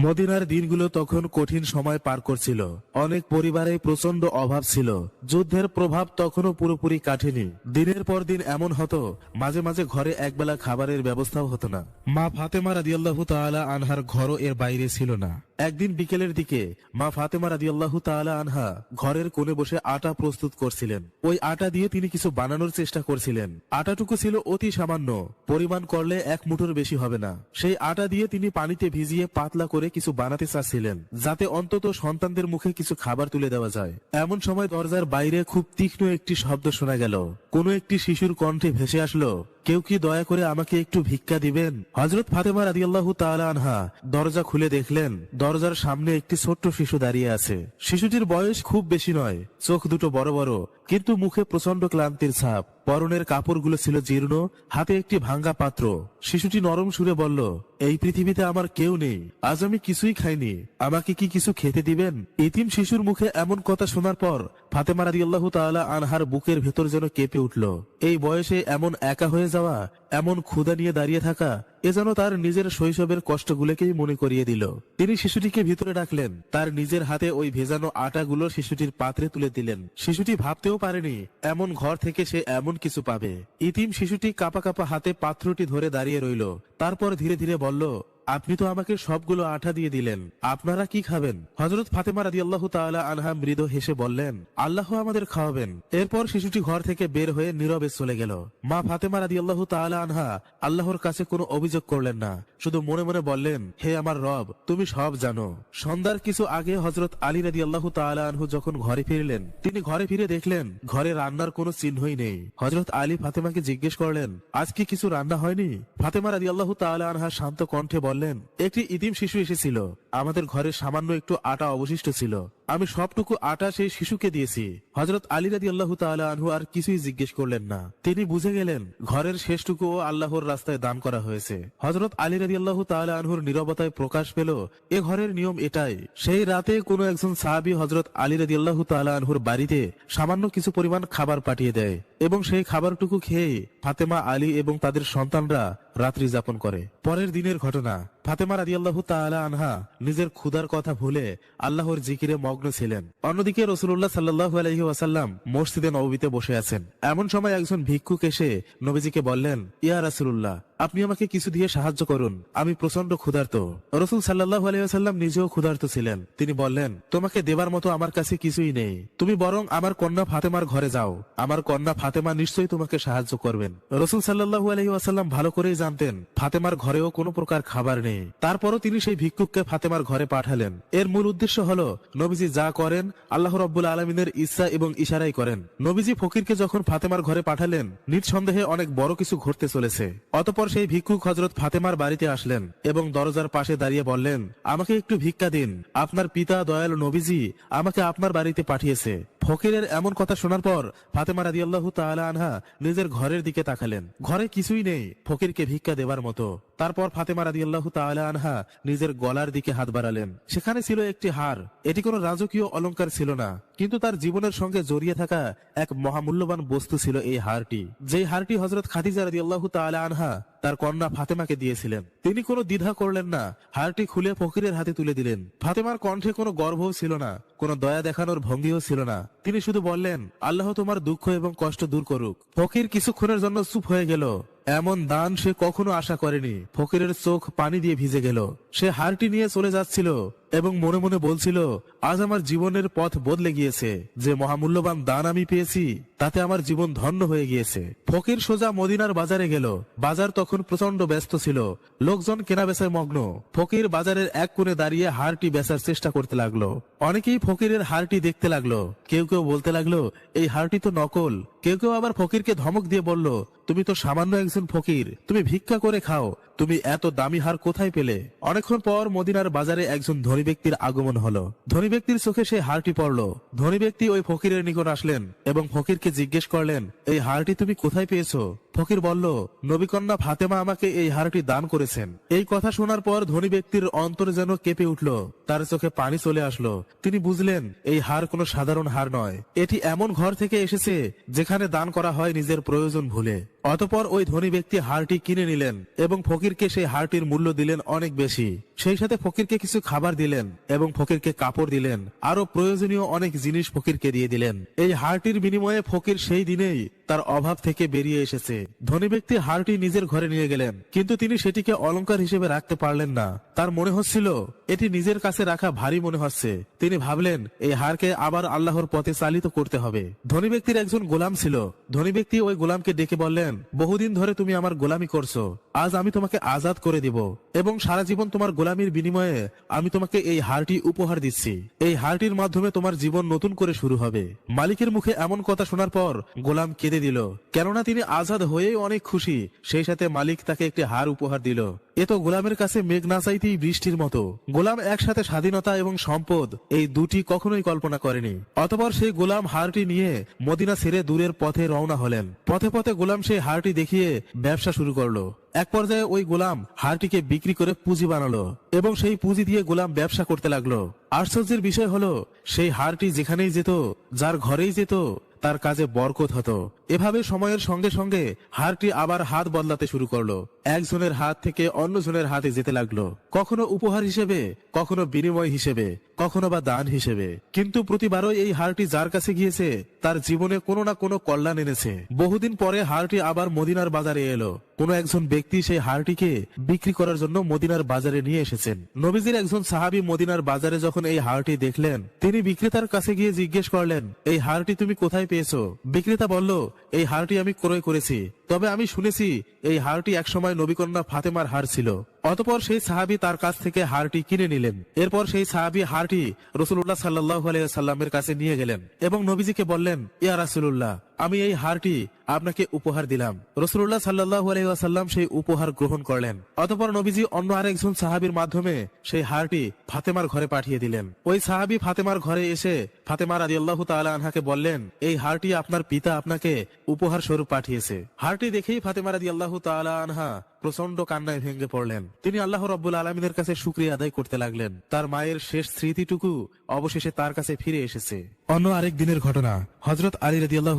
মদিনার দিনগুলো তখন কঠিন সময় পার করছিল। অনেক পরিবারে প্রচণ্ড অভাব ছিল। যুদ্ধের প্রভাব তখনও পুরোপুরি কাটেনি। দিনের পর দিন এমন হতো, মাঝে মাঝে ঘরে একবেলা খাবারের ব্যবস্থাও হতো না। মা ফাতেমা রাজিয়াল্লাহ তাআলা আনহার ঘরও এর বাইরে ছিল না। একদিন বিকেলের দিকে মা ফাতেমা রাদিয়াল্লাহু তাআলা আনহা ঘরের কোণে বসে আটা প্রস্তুত করছিলেন। ওই আটা দিয়ে তিনি কিছু বানানোর চেষ্টা করছিলেন। আটাটুকু ছিল অতি সামান্য, পরিমাণ করলে এক মুঠোর বেশি হবে না। সেই আটা দিয়ে তিনি পানিতে ভিজিয়ে পাতলা করে কিছু বানাতে চাচ্ছিলেন, যাতে অন্তত সন্তানদের মুখে কিছু খাবার তুলে দেওয়া যায়। এমন সময় দরজার বাইরে খুব তীক্ষ্ণ একটি শব্দ শোনা গেল। কোনো একটি শিশুর কণ্ঠে ভেসে আসলো, কেউ কি দয়া করে আমাকে একটু ভিক্ষা দিবেন? হজরত ফাতেমা রাদিয়াল্লাহু তাআলা আনহা দরজা খুলে দেখলেন, দরজার সামনে একটি ছোট্ট শিশু দাঁড়িয়ে আছে। শিশুটির বয়স খুব বেশি নয়, চোখ দুটো বড় বড় কিন্তু মুখে প্রচণ্ড ক্লান্তির ছাপ। পরনের কাপড়গুলো ছিল জীর্ণ, হাতে একটি ভাঙ্গা পাত্র। শিশুটি নরম সুরে বলল, এই পৃথিবীতে আমার কেউ নেই। আজ আমি কিছুই খাইনি। আমাকে কি কিছু খেতে দিবেন? ইতিম শিশুর মুখে এমন কথা শোনার পর ফাতেমা আল্লাহ তাআলা আনহার বুকের ভেতর যেন কেঁপে উঠল। এই বয়সে এমন একা হয়ে যাওয়া এমন ক্ষুদা নিয়ে দাঁড়িয়ে থাকা এ যেন তার নিজের শৈশবের কষ্টগুলোকেই মনে করিয়ে দিল। তিনি শিশুটিকে ভিতরে ডাকলেন তার নিজের হাতে ওই ভেজানো আটাগুলো শিশুটির পাত্রে তুলে দিলেন। শিশুটি ভাবতেও পারেনি, এমন ঘর থেকে সে এমন কিছু পাবে। ইতিম শিশুটি কাপা কাপা হাতে পাত্রটি ধরে দাঁড়িয়ে রইল। তারপর ধীরে ধীরে বলল আপনি তো আমাকে সবগুলো আঠা দিয়ে দিলেন। আপনারা কি খাবেন? হজরত ফাতেমা রাদি আল্লাহ তাআলা আনহা মৃদু হেসে বললেন, আল্লাহ আমাদের খাওয়াবেন। এরপর শিশুটি ঘর থেকে বের হয়ে নীরবে চলে গেল। মা ফাতেমা রাদি আল্লাহ তাআলা আনহা আল্লাহর কাছে কোনো অভিযোগ করলেন না, শুধু মনে মনে বললেন, হে আমার রব, তুমি সব জানো। সন্ধ্যার কিছু আগে হজরত আলী রাদি আল্লাহ তাআলা আনহু যখন ঘরে ফিরলেন, তিনি ঘরে ফিরে দেখলেন, ঘরে রান্নার কোনো চিহ্নই নেই। হজরত আলী ফাতেমাকে জিজ্ঞেস করলেন আজ কি কিছু রান্না হয়নি? ফাতেমা রাদি আল্লাহ তাআলা আনহা শান্ত কণ্ঠে বললেন একটি ইতিম শিশু এসেছিল। আমাদের ঘরে সামান্য একটু আটা অবশিষ্ট ছিল। আমি সবটুকু আটা সেই শিশুকে দিয়েছি। হজরত আলী রাদি আল্লাহ আনহু আর কিছুই জিজ্ঞেস করলেন না। তিনি বুঝে গেলেন, ঘরের শেষটুকুও আল্লাহর রাস্তায় দান করা হয়েছে। হজরত আলী রাদি আল্লাহ আনহুর নীরবতায় প্রকাশ পেল, এ ঘরের নিয়ম এটাই, সেই রাতে কোনো একজন সাহাবী হজরত আলী রাদি আল্লাহ আনহুর বাড়িতে সামান্য কিছু পরিমাণ খাবার পাঠিয়ে দেয় এবং সেই খাবারটুকু খেয়ে ফাতেমা আলী এবং তাদের সন্তানরা রাত্রি যাপন করে। পরের দিনের ঘটনা ফাতেমা রাজিয়াল্লাহু তাআলা আনহা নিজের ক্ষুধার কথা ভুলে আল্লাহর জিকিরে মগ্ন ছিলেন। অন্যদিকে রসুল্লাহ সাল্লাহ আলাইহি ওয়াসাল্লাম মসজিদে নববীতে বসে আছেন। এমন সময় একজন ভিক্ষুক এসে নবীজিকে বললেন, ইয়া রাসূলুল্লাহ আপনি আমাকে কিছু দিয়ে সাহায্য করুন। আমি প্রচণ্ড ক্ষুধার্ত। রসুল সাল্লাহ আলাইসাল্লাম নিজেও ক্ষুধার্ত ছিলেন। তিনি বললেন, তোমাকে দেবার মতো আমার কাছে কিছুই নেই। তুমি বরং আমার কন্যা ফাতেমার ঘরে যাও। আমার কন্যা ফাতেমা নিশ্চয়ই তোমাকে সাহায্য করবেন। রসুল সাল্লাহু আলহিউসাল্লাম ভালো করেই জানতেন, ফাতেমার ঘরেও কোনো প্রকার খাবার নেই। তারপরও তিনি সেই ভিক্ষুককে ফাতেমার ঘরে পাঠালেন। এর মূল উদ্দেশ্য হলো, নবীজি যা করেন, আল্লাহ রব্বুল আলমিনের ইচ্ছা এবং ইশারাই করেন। নবীজি ফকিরকে যখন ফাতেমার ঘরে পাঠালেন, নিঃসন্দেহে অনেক বড় কিছু ঘটতে চলেছে। অতপর সেই ভিক্ষুক হজরত ফাতেমার বাড়িতে আসলেন এবং দরজার পাশে দাঁড়িয়ে বললেন, আমাকে একটু ভিক্ষা দিন। আপনার পিতা দয়াল নবীজি আমাকে আপনার বাড়িতে পাঠিয়েছে। ফকিরের এমন কথা শোনার পর ফাতেমা রাজি আল্লাহ আনহা নিজের ঘরের দিকে তাকালেন। ঘরে কিছুই নেই, ফকিরকে ভিক্ষা দেবার মতো। তারপর ফাতেমা রাদি আল্লাহ আনহা নিজের গলার দিকে হাত বাড়ালেন। সেখানে ছিল একটি হার। এটি কোনো রাজকীয় অলংকার ছিল না। কিন্তু তার জীবনের সঙ্গে জড়িয়ে থাকা এক মহামূল্যবান বস্তু ছিল এই হারটি। যেই হারটি হজরত খাদিজা রাদি আল্লাহ আনহা তার কন্যা ফাতেমাকে দিয়েছিলেন। তিনি কোনো দ্বিধা করলেন না। হারটি খুলে ফকিরের হাতে তুলে দিলেন। ফাতেমার কণ্ঠে কোনো গর্বও ছিল না। কোনো দয়া দেখানোর ভঙ্গিও ছিল না। তিনি শুধু বললেন, আল্লাহ তোমার দুঃখ এবং কষ্ট দূর করুক। ফকির কিছুক্ষণের জন্য চুপ হয়ে গেল। এমন দান সে কখনো আশা করেনি। ফকিরের চোখ পানি দিয়ে ভিজে গেল। সে হারটি নিয়ে চলে যাচ্ছিল। এবং মনে মনে বলছিল, আজ আমার জীবনের পথ বদলে গিয়েছে। যে মহামূল্যবান দান আমি পেয়েছি, তাতে আমার জীবন ধন্য হয়ে গিয়েছে। ফকির সোজা মদিনার বাজারে গেল। বাজার তখন প্রচণ্ড ব্যস্ত ছিল। লোকজন কেনা বেচায় মগ্ন। ফকির বাজারের এক কোণে দাঁড়িয়ে হারটি বেচার চেষ্টা করতে লাগল। অনেকেই ফকিরের হারটি দেখতে লাগল। কেউ কেউ বলতে লাগল, এই হারটি তো নকল। কেউ কেউ আবার ফকিরকে ধমক দিয়ে বলল, তুমি তো সামান্য একজন ফকির। তুমি ভিক্ষা করে খাও। তুমি এত দামি হার কোথায় পেলে? অনেকক্ষণ পর মদিনার বাজারে একজন ধনী ব্যক্তির আগমন হলো। ধনী ব্যক্তির চোখে সেই হারটি পড়ল। ধনী ব্যক্তি ওই ফকিরের নিকট আসলেন এবং ফকিরকে জিজ্ঞেস করলেন, এই হারটি তুমি কোথায় পেয়েছ? ফকির বলল, নবীকন্যা ফাতেমা আমাকে এই হারটি দান করেছেন। এই কথা শোনার পর ধনী ব্যক্তির অন্তর যেন কেঁপে উঠল। তার চোখে পানি চলে আসলো। তিনি বুঝলেন, এই হার কোনো সাধারণ হার নয়। এটি এমন ঘর থেকে এসেছে যেখানে দান করা হয় নিজের প্রয়োজন ভুলে। অতপর ওই ধনী ব্যক্তি হারটি কিনে নিলেন এবং ফকিরকে সেই হারটির মূল্য দিলেন অনেক বেশি। সেই সাথে ফকিরকে কিছু খাবার দিলেন এবং ফকিরকে কাপড় দিলেন। আরও প্রয়োজনীয় অনেক জিনিস ফকিরকে দিয়ে দিলেন। এই হারটির বিনিময়ে ফকির সেই দিনেই তার অভাব থেকে বেরিয়ে এসেছে। ধনী ব্যক্তি হারটি নিজের ঘরে নিয়ে গেলেন, কিন্তু তিনি সেটিকে অলংকার হিসেবে রাখতে পারলেন না। তার মনে হচ্ছিল, এটি নিজের কাছে রাখা ভারী মনে হচ্ছে। তিনি ভাবলেন, এই হারকে আবার আল্লাহর পথে চালিত করতে হবে। ধনী ব্যক্তির একজন গোলাম ছিল। ধনী ব্যক্তি ওই গোলামকে ডেকে বললেন, বহুদিন ধরে তুমি আমার গোলামি করছ। আজ আমি তোমাকে আজাদ করে দিব এবং সারা জীবন তোমার গোলামির বিনিময়ে আমি তোমাকে এই হারটি উপহার দিচ্ছি। এই হারটির মাধ্যমে তোমার জীবন নতুন করে শুরু হবে। মালিকের মুখে এমন কথা শোনার পর গোলাম কেঁদে দিল। কেননা তিনি আজাদ হয়েই অনেক খুশি, সেই সাথে মালিক তাকে একটি হার উপহার দিল। এ তো গোলামের কাছে মেঘ না চাইতেই বৃষ্টির মতো। গোলাম একসাথে স্বাধীনতা এবং সম্পদ এই দুটি কখনোই কল্পনা করেনি। অতপর সেই গোলাম হারটি নিয়ে মদিনা ছেড়ে দূরের পথে রওনা হলেন। পথে পথে গোলাম সেই হারটি দেখিয়ে ব্যবসা শুরু করল। এক পর্যায়ে ওই গোলাম হারটিকে বিক্রি করে পুঁজি বানালো এবং সেই পুঁজি দিয়ে গোলাম ব্যবসা করতে লাগল। আশ্চর্যের বিষয় হলো, সেই হারটি যেখানেই যেত, যার ঘরেই যেত, তার কাজে বরকত হতো। এভাবে সময়ের সঙ্গে সঙ্গে হারটি আবার হাত বদলাতে শুরু করল। একজনের হাত থেকে অন্যজনের হাতে যেতে লাগল। কখনো উপহার হিসেবে, কখনো বিনিময় হিসেবে, কখনো বা দান হিসেবে। কিন্তু প্রতিবারই এই হারটি যার কাছে গিয়েছে, তার জীবনে কোনো না কোনো কল্যাণ এনেছে। বহুদিন পরে হারটি আবার মদিনার বাজারে এলো। কোনো একজন ব্যক্তি সেই হারটিকে বিক্রি করার জন্য মদিনার বাজারে নিয়ে এসেছেন। নবীজির একজন সাহাবী মদিনার বাজারে যখন এই হারটি দেখলেন, তিনি বিক্রেতার কাছে গিয়ে জিজ্ঞেস করলেন, এই হারটি তুমি কোথায় পেয়েছ? বিক্রেতা বলল এই হারটি আমি ক্রয় করেছি। তবে আমি শুনেছি এই হারটি একসময় নবীকন্যা ফাতেমার হার ছিল। অতপর সেই সাহাবি তার কাছ থেকে হারটি কিনে নিলেন। এরপর সেই সাহাবি হারটি রসুল্লাহ সাল্লাহ সাল্লামের কাছে নিয়ে গেলেন এবং নবীজিকে বললেন, ইয়া রাসুল্লাহ আমি এই হারটি আপনাকে উপহার দিলাম। রসুল্লাহ সাল্লাহ আলহাম সেই উপহার গ্রহণ করলেন। অতপর নবীজি অন্য আরেকজন সাহাবির মাধ্যমে সেই হারটি ফাতেমার ঘরে পাঠিয়ে দিলেন। ওই সাহাবি ফাতেমার ঘরে এসে ফাতেমার আদি আল্লাহ তালা আনহাকে বললেন, এই হারটি আপনার পিতা আপনাকে উপহার স্বরূপ পাঠিয়েছে। হারটি দেখেই ফাতেমা রাজি আল্লাহ আনহা প্রচণ্ড কান্নায় ভেঙে পড়লেন। তিনি আল্লাহ রব্বুল আলমিনের কাছে শুক্রিয়া আদায় করতে লাগলেন। তার মায়ের শেষ স্মৃতিটুকু অবশেষে তার কাছে ফিরে এসেছে। অন্য আরেক দিনের ঘটনা হজরত আলী রাজি আল্লাহ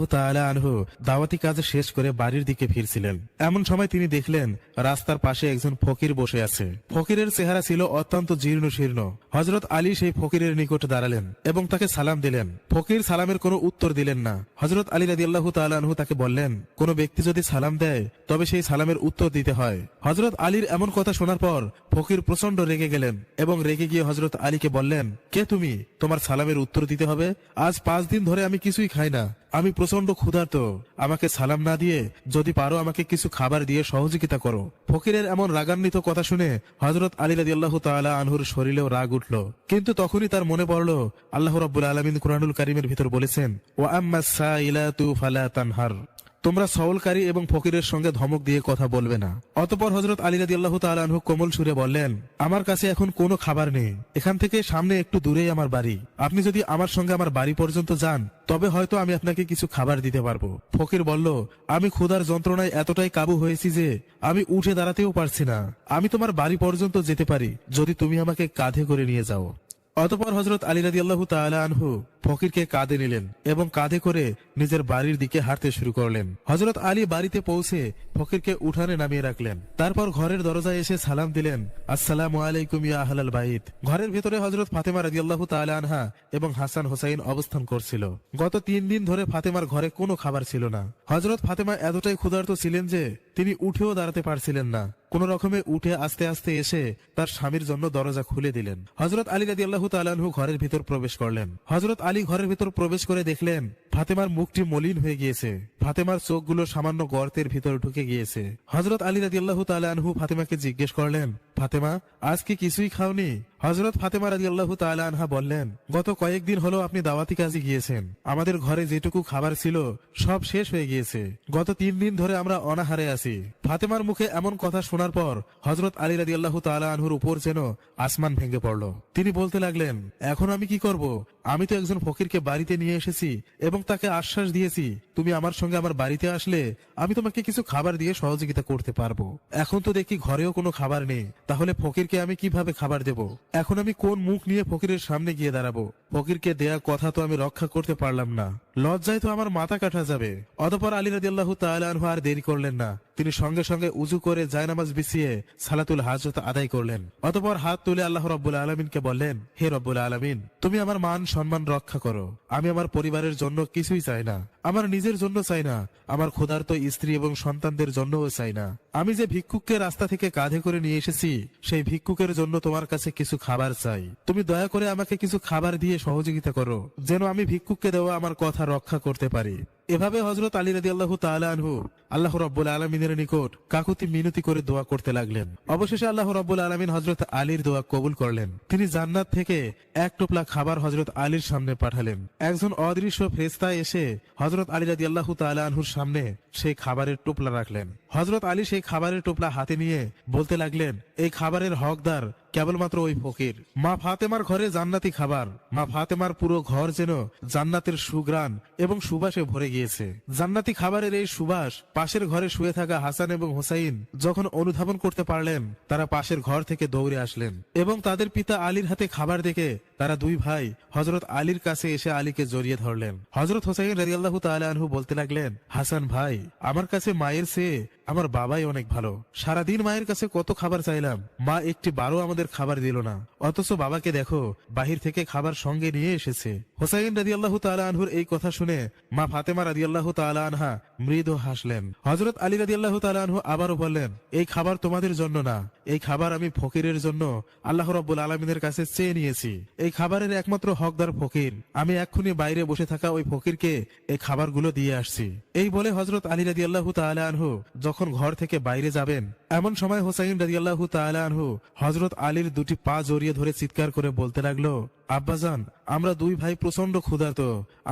আনহু দাওয়াতি কাজ শেষ করে বাড়ির দিকে ফিরছিলেন। এমন সময় তিনি দেখলেন, রাস্তার পাশে একজন ফকির বসে আছে। ফকিরের চেহারা ছিল অত্যন্ত জীর্ণ শীর্ণ হজরত আলী সেই ফকিরের নিকট দাঁড়ালেন এবং তাকে সালাম দিলেন। ফকির সালামের কোনো উত্তর দিলেন না। হজরত আলী রাজি আল্লাহ তাকে বললেন, কোন ব্যক্তি যদি সালাম দেয়, তবে সেই সালামের উত্তর দিতে হয়। হজরত আলীর এমন কথা শোনার পর ফকির প্রচণ্ড রেগে গেলেন এবং রেগে গিয়ে হজরত আলীকে বললেন, কে তুমি? তোমার সালামের উত্তর দিতে হবে? আজ পাঁচ দিন ধরে আমি কিছুই খাই না। আমি প্রচণ্ড ক্ষুধার্ত। আমাকে সালাম না দিয়ে যদি পারো আমাকে কিছু খাবার দিয়ে সহযোগিতা করো। ফকিরের এমন রাগান্বিত কথা শুনে হজরত আলী রাজি আল্লাহ তালা আনহুর শরীরেও রাগ উঠল। কিন্তু তখনই তার মনে পড়ল, আল্লাহ রব্বুল আলমিন কুরআনুল কারিমের ভিতর বলেছেন ও আম্মা সাইলাতু ফালা তানহার। তোমরা সওলকারী এবং ফকিরের সঙ্গে ধমক দিয়ে কথা বলবে না। অতপর হজরত আলী রাজি আল্লাহ তালু কোমল সুরে বললেন, আমার কাছে এখন কোনো খাবার নেই। এখান থেকে সামনে একটু দূরেই আমার বাড়ি। আপনি যদি আমার সঙ্গে আমার বাড়ি পর্যন্ত যান, তবে হয়তো আমি আপনাকে কিছু খাবার দিতে পারব। ফকির বলল, আমি ক্ষুধার যন্ত্রণায় এতটাই কাবু হয়েছি যে আমি উঠে দাঁড়াতেও পারছি না। আমি তোমার বাড়ি পর্যন্ত যেতে পারি, যদি তুমি আমাকে কাঁধে করে নিয়ে যাও। অতপর হজরত আলী রাজি আল্লাহ আনহু ফকিরকে কাঁধে নিলেন এবং কাঁধে করে নিজের বাড়ির দিকে হাঁটতে শুরু করলেন। হজরত আলী বাড়িতে পৌঁছে ফকিরকে উঠানে নামিয়ে রাখলেন। তারপর ঘরের দরজায় এসে সালাম দিলেন, আসসালাম আলাইকুম ইয়া আহলাল বাইত। ঘরের ভেতরে হজরত ফাতেমা রাজি আল্লাহ আনহা এবং হাসান হোসাইন অবস্থান করছিল। গত তিন দিন ধরে ফাতেমার ঘরে কোনো খাবার ছিল না। হজরত ফাতেমা এতটাই ক্ষুধার্ত ছিলেন যে তিনি উঠেও দাঁড়াতে পারছিলেন না। কোন রকমে উঠে আস্তে আস্তে এসে তার স্বামীর জন্য দরজা খুলে দিলেন। হজরত আলী রাজি আল্লাহ তালাহু ঘরের ভিতর প্রবেশ করলেন। হজরত আলী ঘরের ভেতর প্রবেশ করে দেখলেন, ফাতেমার মুখটি মলিন হয়ে গিয়েছে। ফাতেমার চোখগুলো সামান্য গর্তের ভিতর ঢুকে গিয়েছে। হজরত আলী রাজি আল্লাহ তালাহু ফাতেমাকে জিজ্ঞেস করলেন ফাতেমা আজকে কিছুই খাওনি? হজরত ফাতেমা রাজি আল্লাহ আনহা বললেন, গত কয়েকদিন হলো আপনি দাওয়াতি কাজে গিয়েছেন। আমাদের ঘরে যেটুকু খাবার ছিল, সব শেষ হয়ে গিয়েছে। গত তিন দিন ধরে আমরা অনাহারে আছি। ফাতেমার মুখে এমন কথা শোনার পর হজরত আলী রাজি আল্লাহ আনহুর উপর যেন আসমান ভেঙে পড়ল। তিনি বলতে লাগলেন, এখন আমি কি করব? আমি তো একজন ফকিরকে বাড়িতে নিয়ে এসেছি এবং তাকে আশ্বাস দিয়েছি, তুমি আমার সঙ্গে আমার বাড়িতে আসলে আমি তোমাকে কিছু খাবার দিয়ে সহযোগিতা করতে পারব। এখন তো দেখি ঘরেও কোনো খাবার নেই তাহলে ফকিরকে আমি কীভাবে খাবার দেব? এখন আমি কোন মুখ নিয়ে ফকিরের সামনে গিয়ে দাঁড়াবো? ফকিরকে দেয়া কথা তো আমি রক্ষা করতে পারলাম না। লজ্জায় তো আমার মাথা কাটা যাবে। অতপর আলী রাজি আল্লাহ আনহু আর দেরি করলেন না। তিনি সঙ্গে সঙ্গে উজু করে জায়নামাজ বিছিয়ে সালাতুল হাজত আদায় করলেন। অতপর হাত তুলে আল্লাহ রব্বুল আলমিনকে বললেন, হে রব্বুল আলমিন, তুমি আমার মান সম্মান রক্ষা করো। আমি আমার পরিবারের জন্য কিছুই চাই না। আমার নিজের জন্য চাই না। আমার ক্ষুধার্ত স্ত্রী এবং সন্তানদের জন্যও চাই না। আমি যে ভিক্ষুককে রাস্তা থেকে কাঁধে করে নিয়ে এসেছি, সেই ভিক্ষুকের জন্য তোমার কাছে কিছু খাবার চাই। তুমি দয়া করে আমাকে কিছু খাবার দিয়ে সহযোগিতা করো। যেন আমি ভিক্ষুককে দেওয়া আমার কথা রক্ষা করতে পারি। এভাবে হজরত আলী রাজি আল্লাহ আনহু আল্লাহ রব্বুল আলমিনের নিকট কাকুতি মিনতি করে দোয়া করতে লাগলেন। অবশেষে আল্লাহ রব্বুল আলমিন হজরত আলীর দোয়া কবুল করলেন। তিনি জান্নাত থেকে এক টোপলা খাবার হজরত আলীর সামনে পাঠালেন। একজন অদৃশ্য ফেস্তা এসে হজরত আলী রাজি আল্লাহ আনহুর সামনে সেই খাবারের টোপলা রাখলেন। হজরত আলী সেই খাবারের টোপলা হাতে নিয়ে বলতে লাগলেন, এই খাবারের হকদার কেবলমাত্র ওই ফকির। মা ফাতেমার ঘরে জান্নাতি খাবার, মা ফাতেমার পুরো ঘর যেন জান্নাতের সুগ্রাণ এবং সুবাসে ভরে গিয়েছে। জান্নাতি খাবারের এই সুবাস পাশের ঘরে শুয়ে থাকা হাসান এবং হোসাইন যখন অনুধাবন করতে পারলেন, তারা পাশের ঘর থেকে দৌড়ে আসলেন এবং তাদের পিতা আলীর হাতে খাবার দেখে তারা দুই ভাই হজরত আলীর কাছে এসে আলীকে জড়িয়ে ধরলেন। হজরত হোসাইন রাজিয়াল্লাহু তাআলা আনহু বলতে লাগলেন, হাসান ভাই, আমার কাছে মায়ের চেয়ে আমার বাবাই অনেক ভালো। সারাদিন মায়ের কাছে কত খাবার চাইলাম, মা একটি বারো আমাদের খাবার দিল না। অথচ বাবাকে দেখো, বাহির থেকে খাবার সঙ্গে নিয়ে এসেছে। হোসাইন রাজি আল্লাহ আনহুর এই কথা শুনে মা ফাতেমা রাজি আল্লাহ আনহা মৃদু হাসলেন। হজরত আলী রাজি আল্লাহ আনহু আবারও বললেন, এই খাবার তোমাদের জন্য না এই খাবার আমি ফকিরের জন্য আল্লাহ রব্বুল আলমিনের কাছে চেয়ে নিয়েছি। এই খাবারের একমাত্র হকদার ফকির। আমি এক্ষুনি বাইরে বসে থাকা ওই ফকিরকে এই খাবারগুলো দিয়ে আসছি। এই বলে হজরত আলী রাজি আল্লাহ আনহু যখন ঘর থেকে বাইরে যাবেন, এমন সময় হোসাইন রাজি আল্লাহ আনহু হজরত আলীর দুটি পা জড়িয়ে ধরে চিৎকার করে বলতে লাগল, আব্বাজান, আমরা দুই ভাই প্রচণ্ড ক্ষুধার্ত।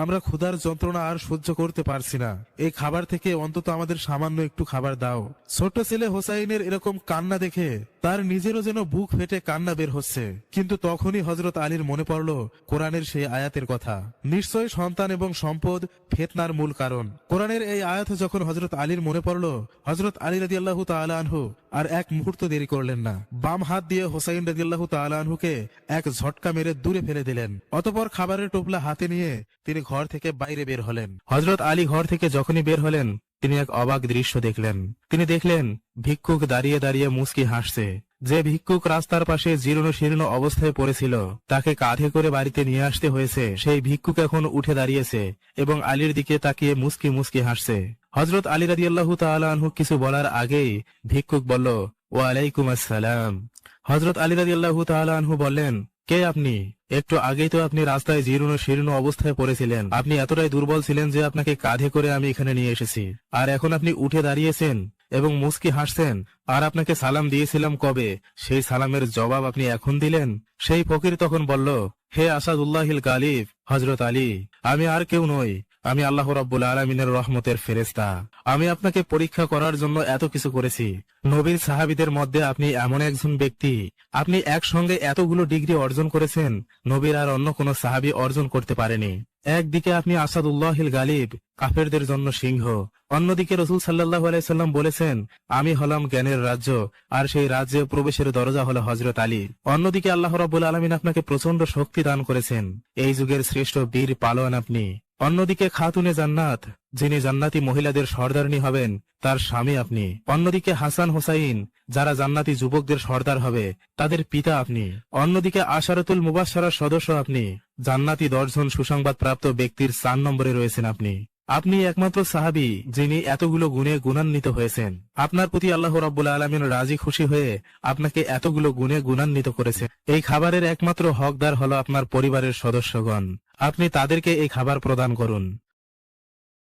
আমরা ক্ষুধার যন্ত্রণা আর সহ্য করতে পারছি না। এই খাবার থেকে অন্তত আমাদের সামান্য একটু খাবার দাও। ছোট ছেলে হোসাইনের এরকম কান্না দেখে তার নিজেরও যেন বুক ফেটে কান্না বের হচ্ছে। কিন্তু তখনই হজরত আলীর মনে পড়ল, কোরআনের সেই আয়াতের কথা। নিশ্চয় সন্তান এবং সম্পদ ফেতনার মূল কারণ। কোরআনের এই আয়াত যখন হজরত আলীর মনে পড়ল হজরত আলী রাজি আল্লাহ আনহু আর এক মুহূর্ত দেরি করলেন না। বাম হাত দিয়ে হোসাইন রাজি আল্লাহ আনহুকে এক ঝটকা মেরে দূরে ফেলে দিলেন। অতপর খাবারের টোপলা হাতে নিয়ে তিনি ঘর থেকে বাইরে বের হলেন। হজরত আলী ঘর থেকে যখনই বের হলেন তিনি এক অবাক দৃশ্য দেখলেন। তিনি দেখলেন, ভিক্ষুক দাঁড়িয়ে দাঁড়িয়ে মুস্কি হাসছে। যে ভিক্ষুক রাস্তার পাশে জীর্ণ শীর্ণ অবস্থায় পড়েছিল, তাকে কাঁধে করে বাড়িতে নিয়ে আসতে হয়েছে। সেই ভিক্ষুক এখন উঠে দাঁড়িয়েছে এবং আলীর দিকে তাকিয়ে মুস্কি মুস্কি হাসছে। হজরত আলী রাজি আল্লাহ কিছু বলার আগেই ভিক্ষুক বলল, ওয়ালাইকুম আসসালাম। হজরত আলী রাজি আল্লাহ আনহু বললেন কে আপনি? একটু আগেই তো আপনি রাস্তায় জীর্ণ শীর্ণ অবস্থায় পড়েছিলেন। আপনি এতটাই দুর্বল ছিলেন যে আপনাকে কাঁধে করে আমি এখানে নিয়ে এসেছি। আর এখন আপনি উঠে দাঁড়িয়েছেন এবং মুস্কি হাসছেন। আর আপনাকে সালাম দিয়েছিলাম কবে? সেই সালামের জবাব আপনি এখন দিলেন? সেই ফকির তখন বলল, হে আসাদুল্লাহিল গালিব হজরত আলী, আমি আর কেউ নই। আমি আল্লাহ রাব্বুল আলমিনের রহমতের ফেরেস্তা আমি আপনাকে পরীক্ষা করার জন্য এত কিছু করেছি। নবীর সাহাবিদের মধ্যে আপনি এমন একজন ব্যক্তি। আপনি একসঙ্গে এতগুলো ডিগ্রি অর্জন করেছেন, নবীর আর অন্য কোনো সাহাবি অর্জন করতে পারেনি। একদিকে আপনি আসাদুল্লাহিল গালিব, কাফেরদের জন্য সিংহ। অন্যদিকে রসুল সাল্লাহ আলাইসাল্লাম বলেছেন, আমি হলাম জ্ঞানের রাজ্য, আর সেই রাজ্যে প্রবেশের দরজা হলো হজরত আলী। অন্যদিকে আল্লাহ রাবুল আলমিন আপনাকে প্রচণ্ড শক্তি দান করেছেন। এই যুগের শ্রেষ্ঠ বীর পালোয়ান আপনি। অন্যদিকে খাতুনে জান্নাত যিনি জান্নাতি মহিলাদের সর্দারনি হবেন, তার স্বামী আপনি। অন্যদিকে হাসান হোসাইন, যারা জান্নাতি যুবকদের সর্দার হবে, তাদের পিতা আপনি। অন্যদিকে আশারতুল মুবাসারার সদস্য আপনি। জান্নাতি দর্শন সুসংবাদ প্রাপ্ত ব্যক্তির চার নম্বরে রয়েছেন আপনি। আপনি একমাত্র সাহাবি, যিনি এতগুলো গুণে গুণান্বিত হয়েছেন। আপনার প্রতি আল্লাহ রাব্বুল আলমিন রাজি খুশি হয়ে আপনাকে এতগুলো গুণে গুণান্বিত করেছে এই খাবারের একমাত্র হকদার হলো আপনার পরিবারের সদস্যগণ। আপনি তাদেরকে এই খাবার প্রদান করুন।